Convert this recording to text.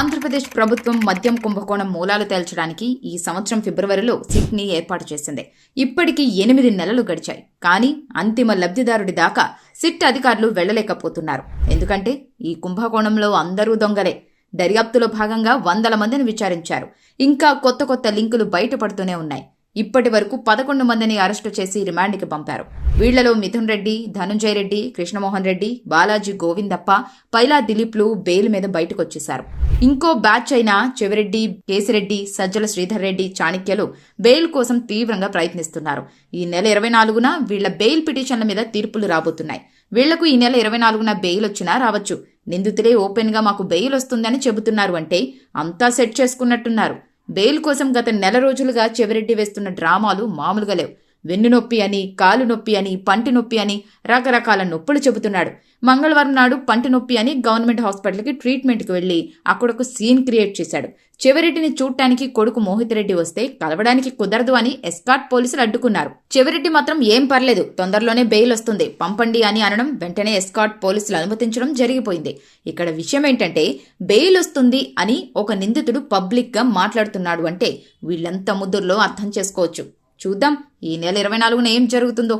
ఆంధ్రప్రదేశ్ ప్రభుత్వం మద్యం కుంభకోణం మూలాలు తేల్చడానికి ఈ సంవత్సరం ఫిబ్రవరిలో సిట్ని ఏర్పాటు చేసింది. ఇప్పటికీ ఎనిమిది నెలలు గడిచాయి. కానీ అంతిమ లబ్ధిదారుడి దాకా సిట్ అధికారులు వెళ్ళలేకపోతున్నారు ఎందుకంటే ఈ కుంభకోణంలో అందరూ దొంగలే. దర్యాప్తులో భాగంగా వందల మందిని విచారించారు. ఇంకా కొత్త కొత్త లింకులు బయటపడుతూనే ఉన్నాయి. ఇప్పటి వరకు పదకొండు మందిని అరెస్టు చేసి రిమాండ్కి పంపారు. వీళ్ళలో మిథున్ రెడ్డి ధనుంజయ రెడ్డి కృష్ణమోహన్ రెడ్డి బాలాజీ గోవిందప్ప పైలా దిలీప్లు బెయిల్ మీద బయటకొచ్చేశారు. ఇంకో బ్యాచ్ అయిన చెవిరెడ్డి కేసిరెడ్డి సజ్జల శ్రీధర్ రెడ్డి చాణక్యలు బెయిల్ కోసం తీవ్రంగా ప్రయత్నిస్తున్నారు. ఈ నెల ఇరవై నాలుగున వీళ్ళ బెయిల్ పిటిషన్ల మీద తీర్పులు రాబోతున్నాయి. వీళ్ళకు ఈ నెల ఇరవై నాలుగున బెయిల్ వచ్చినా రావచ్చు. నిందితులే ఓపెన్గా మాకు బెయిల్ వస్తుందని చెబుతున్నారు అంటే అంతా సెట్ చేసుకున్నట్టున్నారు. బెయిల్ కోసం గత నెల రోజులుగా చెవిరెడ్డి వేస్తున్న డ్రామాలు మామూలుగా లేవు. వెన్ను నొప్పి అని కాలు నొప్పి అని పంటి నొప్పి అని రకరకాల నొప్పులు చెబుతున్నాడు. మంగళవారం నాడు పంటి నొప్పి అని గవర్నమెంట్ హాస్పిటల్కి ట్రీట్మెంట్కి వెళ్ళి అక్కడొక సీన్ క్రియేట్ చేశాడు. చెవిరెడ్డిని చూడటానికి కొడుకు మోహిత్ రెడ్డి వస్తే కలవడానికి కుదరదు అని ఎస్కాట్ పోలీసులు అడ్డుకున్నారు. చెవిరెడ్డి మాత్రం ఏం పర్లేదు తొందరలోనే బెయిల్ వస్తుంది. పంపండి అని అనడం వెంటనే ఎస్కాట్ పోలీసులు అనుమతించడం జరిగిపోయింది. ఇక్కడ విషయం ఏంటంటే బెయిల్ వస్తుంది అని ఒక నిందితుడు పబ్లిక్గా మాట్లాడుతున్నాడు అంటే వీళ్ళంత ముద్దుర్లో అర్థం చేసుకోవచ్చు. చూద్దాం ఈ నెల ఇరవై నాలుగున ఏం జరుగుతుందో.